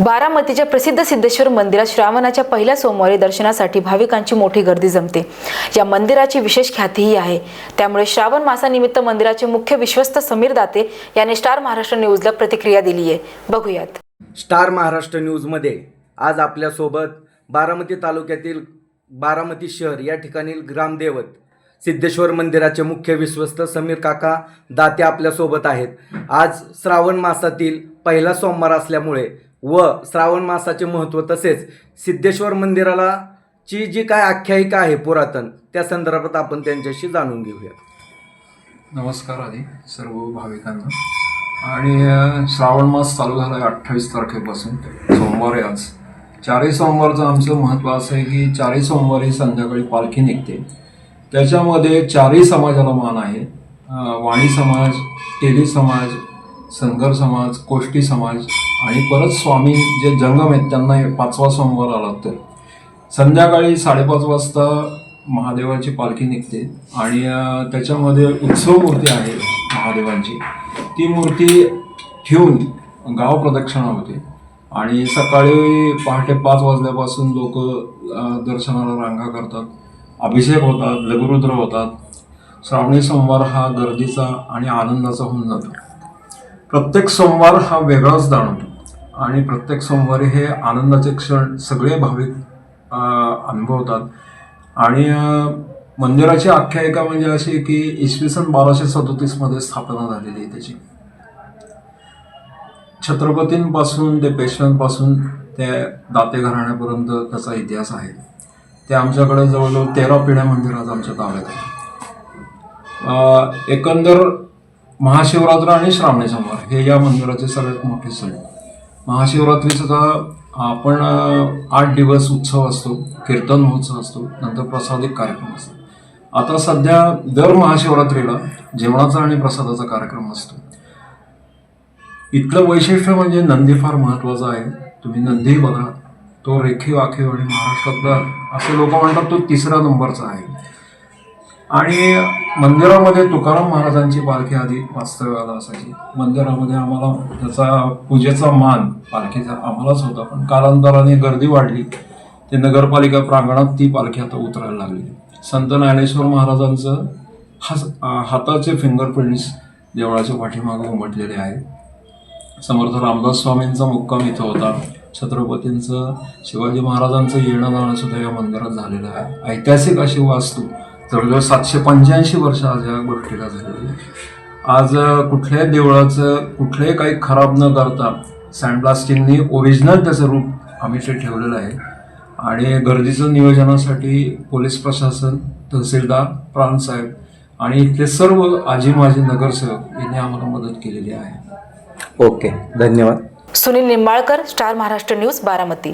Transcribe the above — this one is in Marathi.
बारामतीच्या प्रसिद्ध सिद्धेश्वर मंदिरात श्रावणाच्या पहिल्या सोमवारी दर्शनासाठी भाविकांची मोठी गर्दी जमते. या मंदिराची विशेष ख्यातीही आहे. त्यामुळे श्रावण मासानिमित्त मंदिराचे मुख्य विश्वस्त समीर दाते यांनी स्टार महाराष्ट्र न्यूजला प्रतिक्रिया दिली आहे. बघूयात. स्टार महाराष्ट्र न्यूजमध्ये आज आपल्यासोबत बारामती तालुक्यातील बारामती शहर या ठिकाणी ग्रामदेवत सिद्धेश्वर मंदिराचे मुख्य विश्वस्त समीर काका दाते आपल्यासोबत आहेत. आज श्रावण मासातील पहिला सोमवार असल्यामुळे व श्रावण मासाचे महत्त्व तसेच सिद्धेश्वर मंदिराला ची जी काय आख्यायिका आहे पुरातन त्या संदर्भात आपण त्यांच्याशी जाणून घेऊया. नमस्कार आधी सर्व भाविकांना. आणि श्रावण मास चालू झाला आहे अठ्ठावीस तारखेपासून सोमवार आहे आज. चारही सोमवारचं आमचं महत्त्व असं आहे की चारही सोमवारी संध्याकाळी पालखी निघते. त्याच्यामध्ये चारही समाजाला मान आहे. वाणी समाज तेली समाज सनगर समाज कोष्टी समाज आणि परत स्वामी जे जंगम आहेत त्यांना हे पाचवा सोमवार आला तर संध्याकाळी साडेपाच वाजता महादेवाची पालखी निघते आणि त्याच्यामध्ये उत्सव मूर्ती आहे महादेवांची. ती मूर्ती ठेवून गाव प्रदक्षिणा होते आणि सकाळी पहाटे पाच वाजल्यापासून लोक दर्शनाला रांगा करतात अभिषेक होतात लघुरुद्र होतात. श्रावणी सोमवार हा गर्दीचा आणि आनंदाचा होऊन जातो. प्रत्येक सोमवार हा वेगळाच जाणवतो आणि प्रत्येक सोमवारी हे आनंदाचे क्षण सगळे भाविक अनुभवतात. आणि मंदिराची आख्यायिका म्हणजे अशी की इसवी सन बाराशे सदोतीसमध्ये स्थापना झालेली आहे त्याची. छत्रपतींपासून ते पेशव्यांपासून ते दाते घराण्यापर्यंत त्याचा इतिहास आहे. ते आमच्याकडे जवळजवळ तेरा पिढ्या मंदिरात आमच्या ताब्यात आहे एकंदर महाशिवरात्र आणि श्रावणी सोमवार हे या मंदिराचे सगळ्यात मोठे सण. महाशिवरात्रीचा आपण आठ दिवस उत्सव असतो कीर्तन महोत्सव असतो नंतर प्रसादिक कार्यक्रम असतो. आता सध्या दर महाशिवरात्रीला जेवणाचा आणि प्रसादाचा कार्यक्रम असतो. इथलं वैशिष्ट्य म्हणजे नंदी फार महत्त्वाचा आहे. तुम्ही नंदी बघा तो रेखीव आखीव आणि महाराष्ट्रातला असे लोक म्हणतात तो तिसरा नंबरचा आहे. आणि मंदिरामध्ये तुकाराम महाराजांची पालखी आधी वास्तव्याला असायची. मंदिरामध्ये आम्हाला त्याचा पूजेचा मान पालखीचा आम्हालाच होता पण कालांतराने गर्दी वाढली. ते नगरपालिका प्रांगणात ती पालखी आता उतरायला लागली. संत ज्ञानेश्वर महाराजांचं हा हाताचे फिंगरप्रिंट्स देवळाच्या पाठीमागे उमटलेले आहे. समर्थ रामदास स्वामींचा मुक्काम इथं होता. छत्रपतींचं शिवाजी महाराजांचं येणं जाणं सुद्धा या मंदिरात झालेलं आहे. ऐतिहासिक अशी वास्तू जवळजवळ सातशे पंच्याऐंशी वर्ष आज या गोष्टीला झालेली आहे. आज कुठल्याही देवळाचं कुठलंही काही खराब न करता सँडब्लास्टिंगनी ओरिजिनल त्याचं रूप आम्ही ते ठेवलेलं आहे. आणि गर्दीचं नियोजनासाठी पोलीस प्रशासन तहसीलदार प्रांतसाहेब आणि इथले सर्व आजी माजी नगरसेवक यांनी आम्हाला मदत केलेली आहे. ओके धन्यवाद. Sunil Nimbalkar Star Maharashtra News Baramati.